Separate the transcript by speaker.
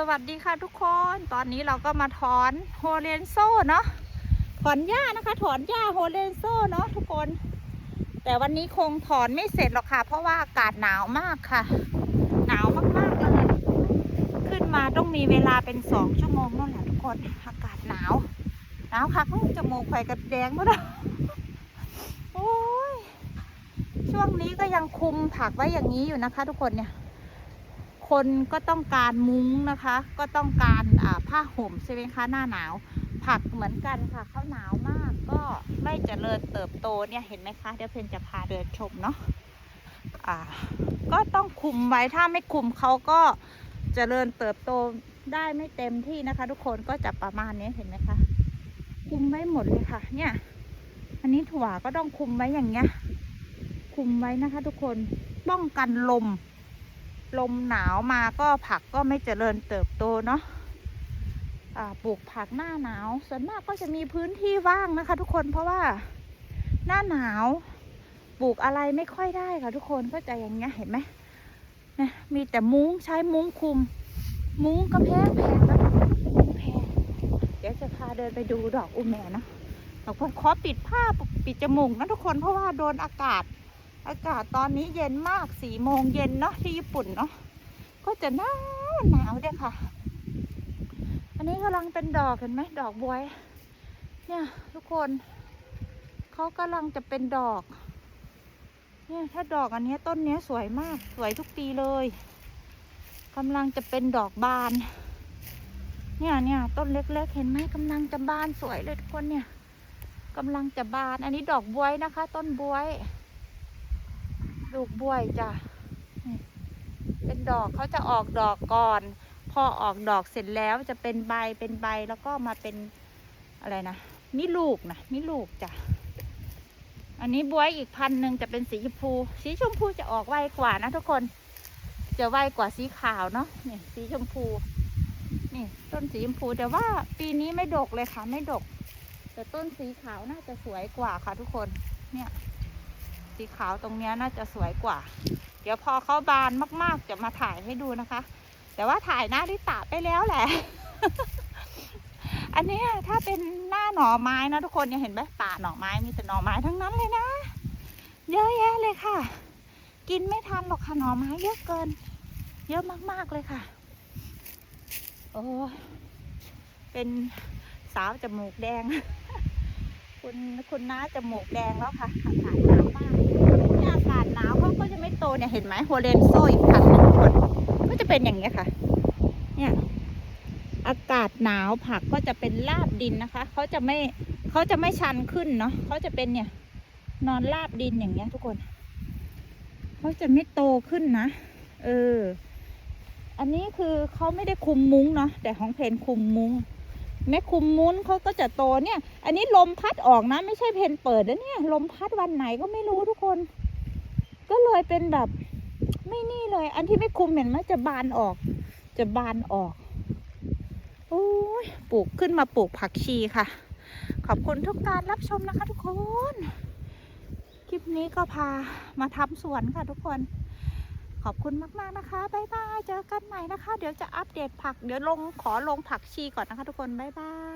Speaker 1: สวัสดีค่ะทุกคน ตอนนี้เราก็มาถอนโฮเลนโซ่เนาะ ถอนหญ้านะคะ ถอนหญ้าโฮเลนโซ่เนาะทุกคน แต่วันนี้คงถอนไม่เสร็จหรอกค่ะ เพราะว่าอากาศหนาวมากค่ะ หนาวมากๆเลย ขึ้นมาต้องมีเวลาเป็นสองชั่วโมงนั่นแหละทุกคน อากาศหนาว หนาวค่ะข้างจมูกไฟกระแดงมดแล้วโอ้ย ช่วงนี้ก็ยังคุมผักไว้อย่างนี้อยู่นะคะ ทุกคนเนี่ย คนก็ต้องการมุ้งนะคะ ก็ต้องการผ้าห่มใช่ไหมคะหน้าหนาว ผักเหมือนกันค่ะเขาหนาวมากก็ไม่เจริญเติบโตเนี่ยเห็นไหมคะเดี๋ยวเพนจะพาเดินชมเนาะอ่าก็ต้องคุมไว้ถ้าไม่คุมเขาก็เจริญเติบโตได้ไม่เต็มที่นะคะ ทุกคนก็จะประมาณนี้เห็นไหมคะ คุมไว้หมดเลยค่ะ เนี่ย อันนี้ถั่วก็ต้องคุมไว้อย่างเงี้ยคุมไว้นะคะ ทุกคนป้องกันลม ลมหนาวมาก็ผักก็ไม่เจริญเติบโตเนาะปลูกผักหน้าหนาว ส่วนมากก็จะมีพื้นที่ว่างนะคะ ทุกคนเพราะว่าหน้าหนาวปลูกอะไรไม่ค่อยได้ค่ะทุกคนก็จะอย่างเงี้ยเห็นไหมนี่ยมีแต่มุ้งใช้มุ้งคุม มุ้งก็แพงแพงนะมุ้งแพงเดี๋ยวจะพาเดินไปดูดอกอุแมนะทุกคนขอปิดผ้าปิดจมูกนะทุกคนเพราะว่าโดนอากาศ อากาศตอนนี้เย็นมากสี่โมงเย็นเนาะที่ญี่ปุ่นเนาะก็จะหนาวหนาวเด้อค่ะ อันนี้กำลังเป็นดอกเห็นไหมดอกบวย เนี่ยทุกคนเขากำลังจะเป็นดอก เนี่ยถ้าดอกอันนี้ต้นนี้สวยมากสวยทุกปีเลยกำลังจะเป็นดอกบาน เนี่ยเนี่ยต้นเล็กๆ เห็นไหมกำลังจะบานสวยเลยทุกคนเนี่ยกำลังจะบานอันนี้ดอกบวยนะคะ ต้นบวย ลูกบวยจ้ะนี่เป็นดอกเขาจะออกดอกก่อน พอออกดอกเสร็จแล้วจะเป็นใบเป็นใบแล้วก็มาเป็นอะไรนะมีลูกนะมีลูกจ้ะอันนี้บวยอีกพันหนึ่งจะเป็นสีชมพู สีชมพูจะออกไวกว่านะทุกคนจะไวกว่าสีขาวเนาะนี่สีชมพูนี่ต้นสีชมพูแต่ว่าปีนี้ไม่ดกเลยค่ะไม่ดก แต่ต้นสีขาวน่าจะสวยกว่าค่ะทุกคนเนี่ย สีขาวตรงนี้น่าจะสวยกว่า เดี๋ยวพอเขาบานมากๆ จะมาถ่ายให้ดูนะคะ แต่ว่าถ่ายหน้าดิตาไปแล้วแหละ อันนี้ถ้าเป็นหน้าหน่อไม้นะทุกคนเนี่ยเห็นไหมป่าหน่อไม้มีแต่หน่อไม้ทั้งนั้นเลยนะ เยอะแยะเลยค่ะ กินไม่ทันหรอกค่ะหน่อไม้เยอะเกิน เยอะมากๆเลยค่ะ โอ้เป็นสาวจมูกแดง คุณคุณน้าจมูกแดงแล้วค่ะอากาศหนาวมากเนี่ยอากาศหนาวเขาก็จะไม่โตเนี่ยเห็นไหมโฮเลนโซอีกพันหนึ่งทุกคนก็จะเป็นอย่างเงี้ยค่ะ เนี่ยอากาศหนาวผักก็จะเป็นราบดินนะคะเขาจะไม่เขาจะไม่ชันขึ้นเนาะเขาจะเป็นเนี่ย นอนราบดินอย่างเงี้ยทุกคนเขาจะไม่โตขึ้นนะเออ อันนี้คือเขาไม่ได้คุมมุ้งเนาะแต่ของเพนคุมมุ้ง แม่คุมมุ้นเขาก็จะโตเนี่ย อันนี้ลมพัดออกนะ ไม่ใช่เพนเปิดนะเนี่ย ลมพัดวันไหนก็ไม่รู้ทุกคน ก็เลยเป็นแบบไม่นี่เลย อันที่ไม่คุมเห็นไหมจะบานออก จะบานออกโอ้ยปลูกขึ้นมาปลูกผักชีค่ะ ขอบคุณทุกการรับชมนะคะทุกคน คลิปนี้ก็พามาทำสวนค่ะทุกคน ขอบคุณมาก ๆ นะคะบ๊ายบาย เจอกันใหม่นะคะ เดี๋ยวจะอัปเดตผัก เดี๋ยวลงขอลงผักชีก่อนนะคะทุกคนบ๊ายบาย